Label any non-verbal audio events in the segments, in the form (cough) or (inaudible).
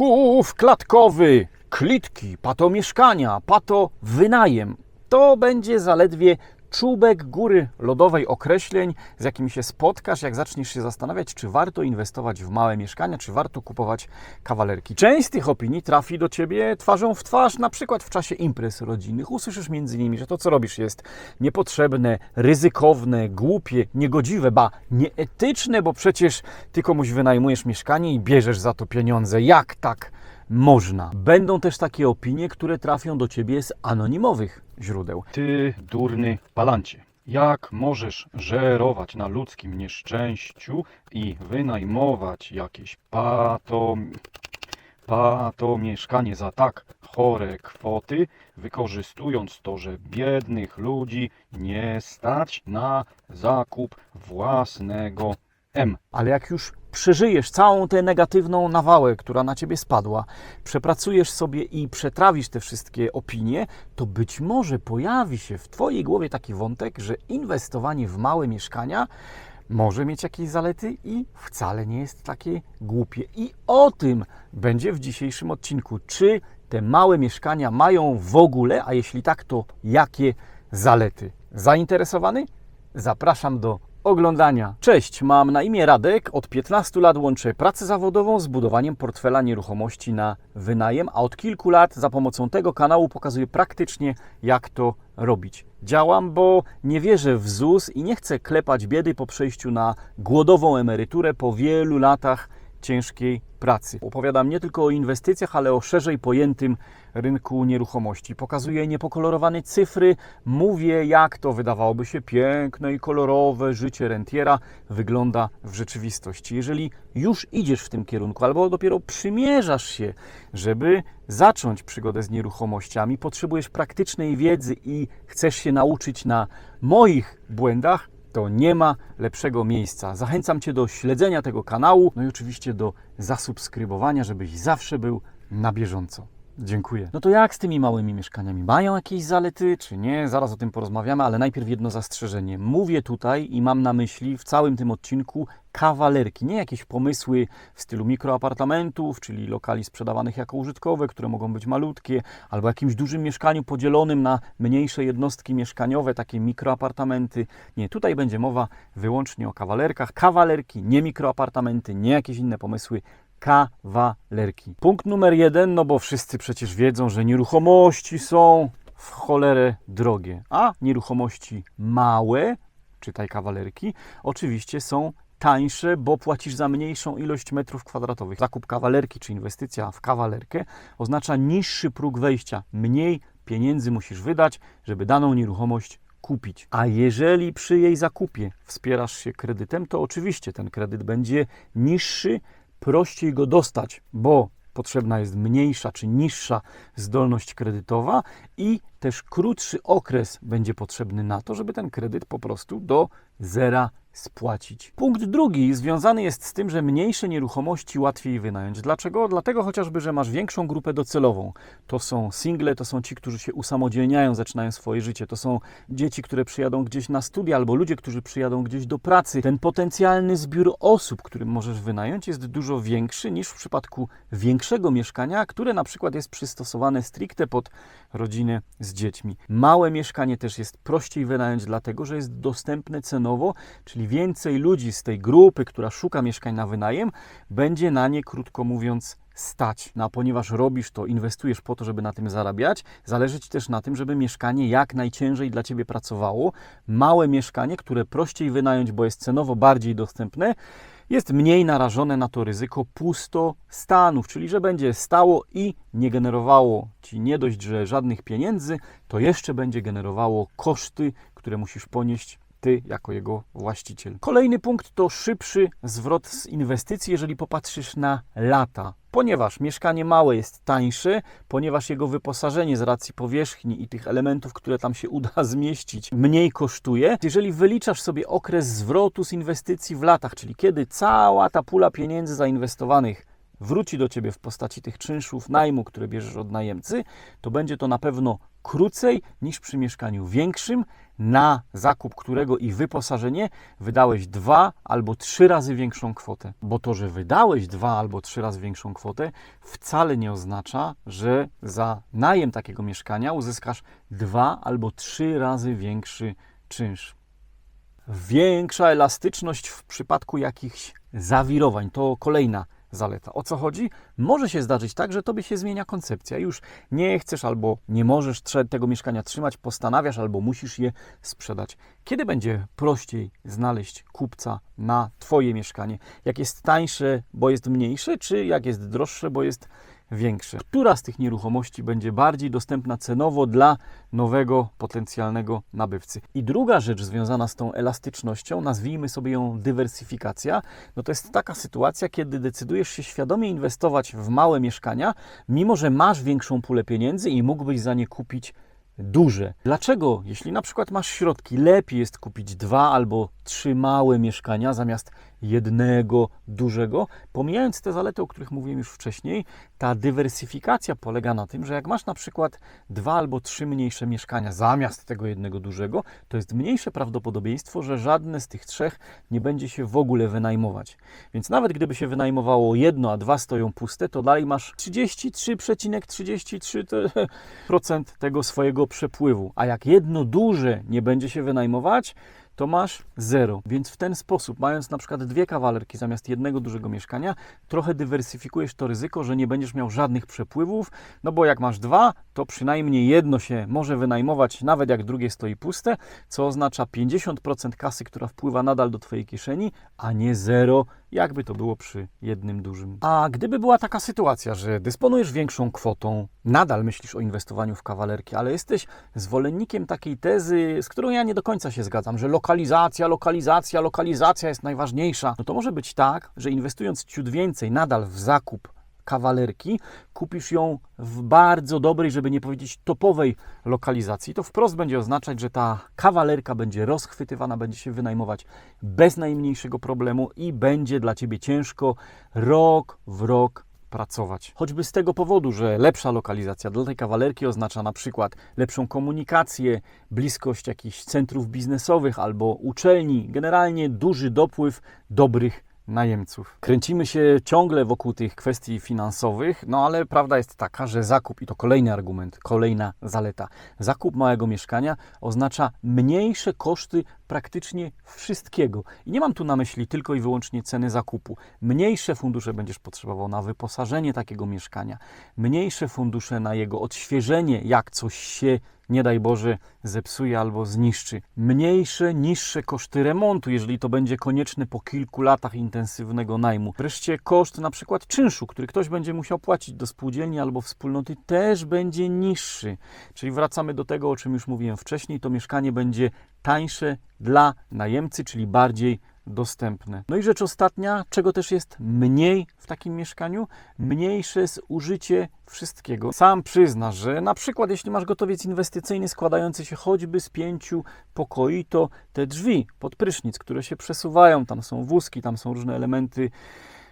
Chów klatkowy, klitki, pato mieszkania, pato wynajem. To będzie zaledwie czubek góry lodowej określeń, z jakimi się spotkasz, jak zaczniesz się zastanawiać, czy warto inwestować w małe mieszkania, czy warto kupować kawalerki. Część z tych opinii trafi do Ciebie twarzą w twarz, na przykład w czasie imprez rodzinnych. Usłyszysz między innymi, że to, co robisz, jest niepotrzebne, ryzykowne, głupie, niegodziwe, ba, nieetyczne, bo przecież Ty komuś wynajmujesz mieszkanie i bierzesz za to pieniądze. Jak tak? można. Będą też takie opinie, które trafią do ciebie z anonimowych źródeł. Ty durny palancie. Jak możesz żerować na ludzkim nieszczęściu i wynajmować jakieś pato, pato mieszkanie za tak chore kwoty, wykorzystując to, że biednych ludzi nie stać na zakup własnego M. Ale jak już przeżyjesz całą tę negatywną nawałę, która na ciebie spadła, przepracujesz sobie i przetrawisz te wszystkie opinie, to być może pojawi się w twojej głowie taki wątek, że inwestowanie w małe mieszkania może mieć jakieś zalety i wcale nie jest takie głupie. I o tym będzie w dzisiejszym odcinku. Czy te małe mieszkania mają w ogóle, a jeśli tak, to jakie zalety? Zainteresowany? Zapraszam do oglądania. Cześć, mam na imię Radek. Od 15 lat łączę pracę zawodową z budowaniem portfela nieruchomości na wynajem, a od kilku lat za pomocą tego kanału pokazuję praktycznie, jak to robić. Działam, bo nie wierzę w ZUS i nie chcę klepać biedy po przejściu na głodową emeryturę po wielu latach ciężkiej pracy. Opowiadam nie tylko o inwestycjach, ale o szerzej pojętym rynku nieruchomości. Pokazuję niepokolorowane cyfry, mówię jak to wydawałoby się piękne i kolorowe życie rentiera wygląda w rzeczywistości. Jeżeli już idziesz w tym kierunku albo dopiero przymierzasz się, żeby zacząć przygodę z nieruchomościami, potrzebujesz praktycznej wiedzy i chcesz się nauczyć na moich błędach, to nie ma lepszego miejsca. Zachęcam Cię do śledzenia tego kanału, no i oczywiście do zasubskrybowania, żebyś zawsze był na bieżąco. Dziękuję. No to jak z tymi małymi mieszkaniami? Mają jakieś zalety, czy nie? Zaraz o tym porozmawiamy, ale najpierw jedno zastrzeżenie. Mówię tutaj i mam na myśli w całym tym odcinku kawalerki, nie jakieś pomysły w stylu mikroapartamentów, czyli lokali sprzedawanych jako użytkowe, które mogą być malutkie, albo jakimś dużym mieszkaniu podzielonym na mniejsze jednostki mieszkaniowe, takie mikroapartamenty. Nie, tutaj będzie mowa wyłącznie o kawalerkach. Kawalerki, nie mikroapartamenty, nie jakieś inne pomysły, kawalerki. Punkt numer jeden, no bo wszyscy przecież wiedzą, że nieruchomości są w cholerę drogie, a nieruchomości małe, czytaj kawalerki, oczywiście są tańsze, bo płacisz za mniejszą ilość metrów kwadratowych. Zakup kawalerki czy inwestycja w kawalerkę oznacza niższy próg wejścia, mniej pieniędzy musisz wydać, żeby daną nieruchomość kupić. A jeżeli przy jej zakupie wspierasz się kredytem, to oczywiście ten kredyt będzie niższy, prościej go dostać, bo potrzebna jest mniejsza czy niższa zdolność kredytowa i też krótszy okres będzie potrzebny na to, żeby ten kredyt po prostu do zera spłacić. Punkt drugi związany jest z tym, że mniejsze nieruchomości łatwiej wynająć. Dlaczego? Dlatego chociażby, że masz większą grupę docelową. To są single, to są ci, którzy się usamodzielniają, zaczynają swoje życie. To są dzieci, które przyjadą gdzieś na studia albo ludzie, którzy przyjadą gdzieś do pracy. Ten potencjalny zbiór osób, którym możesz wynająć jest dużo większy niż w przypadku większego mieszkania, które na przykład jest przystosowane stricte pod rodzinę z dziećmi. Małe mieszkanie też jest prościej wynająć, dlatego że jest dostępne cenowo, czyli więcej ludzi z tej grupy, która szuka mieszkań na wynajem, będzie na nie, krótko mówiąc, stać. No, a ponieważ robisz to, inwestujesz po to, żeby na tym zarabiać, zależy Ci też na tym, żeby mieszkanie jak najciężej dla Ciebie pracowało. Małe mieszkanie, które prościej wynająć, bo jest cenowo bardziej dostępne, jest mniej narażone na to ryzyko pustostanów, czyli że będzie stało i nie generowało Ci nie dość, że żadnych pieniędzy, to jeszcze będzie generowało koszty, które musisz ponieść ty jako jego właściciel. Kolejny punkt to szybszy zwrot z inwestycji, jeżeli popatrzysz na lata. Ponieważ mieszkanie małe jest tańsze, ponieważ jego wyposażenie z racji powierzchni i tych elementów, które tam się (laughs) uda zmieścić, mniej kosztuje. Jeżeli wyliczasz sobie okres zwrotu z inwestycji w latach, czyli kiedy cała ta pula pieniędzy zainwestowanych wróci do ciebie w postaci tych czynszów najmu, które bierzesz od najemcy, to będzie to na pewno krócej niż przy mieszkaniu większym, na zakup którego i wyposażenie wydałeś dwa albo trzy razy większą kwotę. Bo to, że wydałeś dwa albo trzy razy większą kwotę, wcale nie oznacza, że za najem takiego mieszkania uzyskasz dwa albo trzy razy większy czynsz. Większa elastyczność w przypadku jakichś zawirowań to kolejna zaleta. O co chodzi? Może się zdarzyć tak, że tobie się zmienia koncepcja. Już nie chcesz albo nie możesz tego mieszkania trzymać, postanawiasz albo musisz je sprzedać. Kiedy będzie prościej znaleźć kupca na twoje mieszkanie? Jak jest tańsze, bo jest mniejsze, czy jak jest droższe, bo jest większe? Która z tych nieruchomości będzie bardziej dostępna cenowo dla nowego potencjalnego nabywcy? I druga rzecz związana z tą elastycznością, nazwijmy sobie ją dywersyfikacja, no to jest taka sytuacja, kiedy decydujesz się świadomie inwestować w małe mieszkania, mimo że masz większą pulę pieniędzy i mógłbyś za nie kupić duże. Dlaczego, jeśli na przykład masz środki, lepiej jest kupić dwa albo trzy małe mieszkania zamiast jednego dużego? Pomijając te zalety, o których mówiłem już wcześniej, ta dywersyfikacja polega na tym, że jak masz na przykład dwa albo trzy mniejsze mieszkania zamiast tego jednego dużego, to jest mniejsze prawdopodobieństwo, że żadne z tych trzech nie będzie się w ogóle wynajmować. Więc nawet gdyby się wynajmowało jedno, a dwa stoją puste, to dalej masz 33,33% tego swojego przepływu. A jak jedno duże nie będzie się wynajmować, to masz zero. Więc w ten sposób, mając na przykład dwie kawalerki zamiast jednego dużego mieszkania, trochę dywersyfikujesz to ryzyko, że nie będziesz miał żadnych przepływów, no bo jak masz dwa, to przynajmniej jedno się może wynajmować, nawet jak drugie stoi puste, co oznacza 50% kasy, która wpływa nadal do Twojej kieszeni, a nie zero, jakby to było przy jednym dużym. A gdyby była taka sytuacja, że dysponujesz większą kwotą, nadal myślisz o inwestowaniu w kawalerki, ale jesteś zwolennikiem takiej tezy, z którą ja nie do końca się zgadzam, że lokalizacja, lokalizacja, lokalizacja jest najważniejsza, no to może być tak, że inwestując ciut więcej nadal w zakup kawalerki, kupisz ją w bardzo dobrej, żeby nie powiedzieć topowej lokalizacji. To wprost będzie oznaczać, że ta kawalerka będzie rozchwytywana, będzie się wynajmować bez najmniejszego problemu i będzie dla Ciebie ciężko rok w rok pracować. Choćby z tego powodu, że lepsza lokalizacja dla tej kawalerki oznacza na przykład lepszą komunikację, bliskość jakichś centrów biznesowych albo uczelni, generalnie duży dopływ dobrych najemców. Kręcimy się ciągle wokół tych kwestii finansowych, no ale prawda jest taka, że zakup, i to kolejny argument, kolejna zaleta, zakup małego mieszkania oznacza mniejsze koszty praktycznie wszystkiego. I nie mam tu na myśli tylko i wyłącznie ceny zakupu. Mniejsze fundusze będziesz potrzebował na wyposażenie takiego mieszkania, mniejsze fundusze na jego odświeżenie, jak coś się nie daj Boże, zepsuje albo zniszczy. Mniejsze, niższe koszty remontu, jeżeli to będzie konieczne po kilku latach intensywnego najmu. Wreszcie koszt na przykład czynszu, który ktoś będzie musiał płacić do spółdzielni albo wspólnoty, też będzie niższy. Czyli wracamy do tego, o czym już mówiłem wcześniej, to mieszkanie będzie tańsze dla najemcy, czyli bardziej dostępne. No i rzecz ostatnia, czego też jest mniej w takim mieszkaniu? Mniejsze zużycie wszystkiego. Sam przyznasz, że na przykład jeśli masz gotowiec inwestycyjny składający się choćby z pięciu pokoi, to te drzwi pod prysznic, które się przesuwają, tam są wózki, tam są różne elementy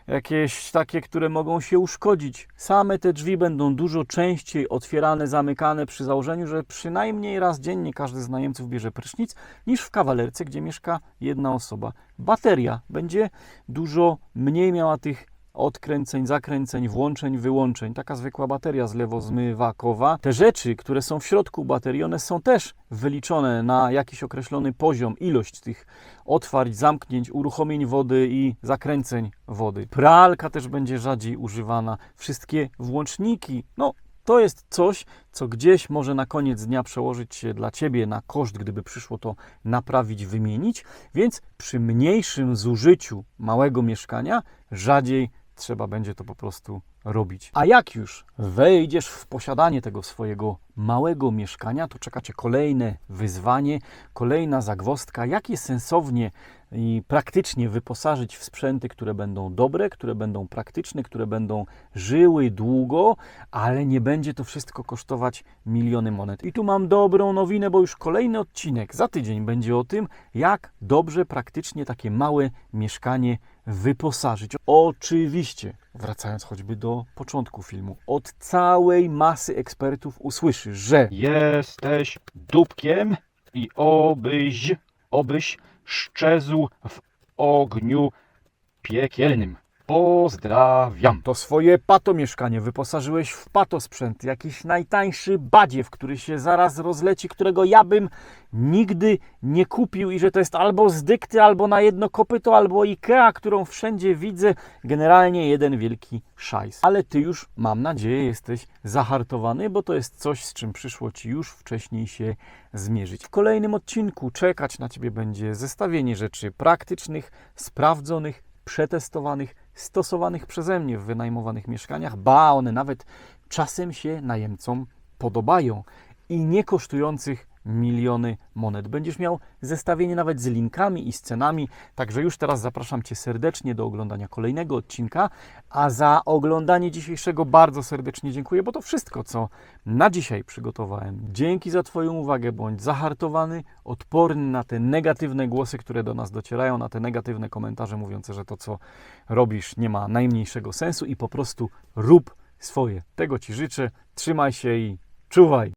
jakieś takie, które mogą się uszkodzić. Same te drzwi będą dużo częściej otwierane, zamykane przy założeniu, że przynajmniej raz dziennie każdy z najemców bierze prysznic, niż w kawalerce, gdzie mieszka jedna osoba. Bateria będzie dużo mniej miała tych odkręceń, zakręceń, włączeń, wyłączeń. Taka zwykła bateria zlewozmywakowa. Te rzeczy, które są w środku baterii, one są też wyliczone na jakiś określony poziom, ilość tych otwarć, zamknięć, uruchomień wody i zakręceń wody. Pralka też będzie rzadziej używana. Wszystkie włączniki, no to jest coś, co gdzieś może na koniec dnia przełożyć się dla Ciebie na koszt, gdyby przyszło to naprawić, wymienić, więc przy mniejszym zużyciu małego mieszkania rzadziej trzeba będzie to po prostu robić. A jak już wejdziesz w posiadanie tego swojego małego mieszkania, to czeka Cię kolejne wyzwanie, kolejna zagwozdka, jak je sensownie i praktycznie wyposażyć w sprzęty, które będą dobre, które będą praktyczne, które będą żyły długo, ale nie będzie to wszystko kosztować miliony monet. I tu mam dobrą nowinę, bo już kolejny odcinek za tydzień będzie o tym, jak dobrze praktycznie takie małe mieszkanie wyposażyć. Oczywiście, wracając choćby do początku filmu, od całej masy ekspertów usłyszysz, że Jesteś dupkiem i obyś, obyś szczezł w ogniu piekielnym. Pozdrawiam. to swoje pato mieszkanie wyposażyłeś w patosprzęt, jakiś najtańszy badziew, który się zaraz rozleci, którego ja bym nigdy nie kupił i że to jest albo z dykty, albo na jedno kopyto, albo Ikea, którą wszędzie widzę. Generalnie jeden wielki szajs. Ale ty już, mam nadzieję, jesteś zahartowany, bo to jest coś, z czym przyszło ci już wcześniej się zmierzyć. W kolejnym odcinku czekać na ciebie będzie zestawienie rzeczy praktycznych, sprawdzonych, przetestowanych, stosowanych przeze mnie w wynajmowanych mieszkaniach, ba, one nawet czasem się najemcom podobają i nie kosztujących miliony monet. Będziesz miał zestawienie nawet z linkami i z cenami, także już teraz zapraszam Cię serdecznie do oglądania kolejnego odcinka, a za oglądanie dzisiejszego bardzo serdecznie dziękuję, bo to wszystko, co na dzisiaj przygotowałem. Dzięki za Twoją uwagę, bądź zahartowany, odporny na te negatywne głosy, które do nas docierają, na te negatywne komentarze mówiące, że to, co robisz, nie ma najmniejszego sensu i po prostu rób swoje. Tego Ci życzę, trzymaj się i czuwaj!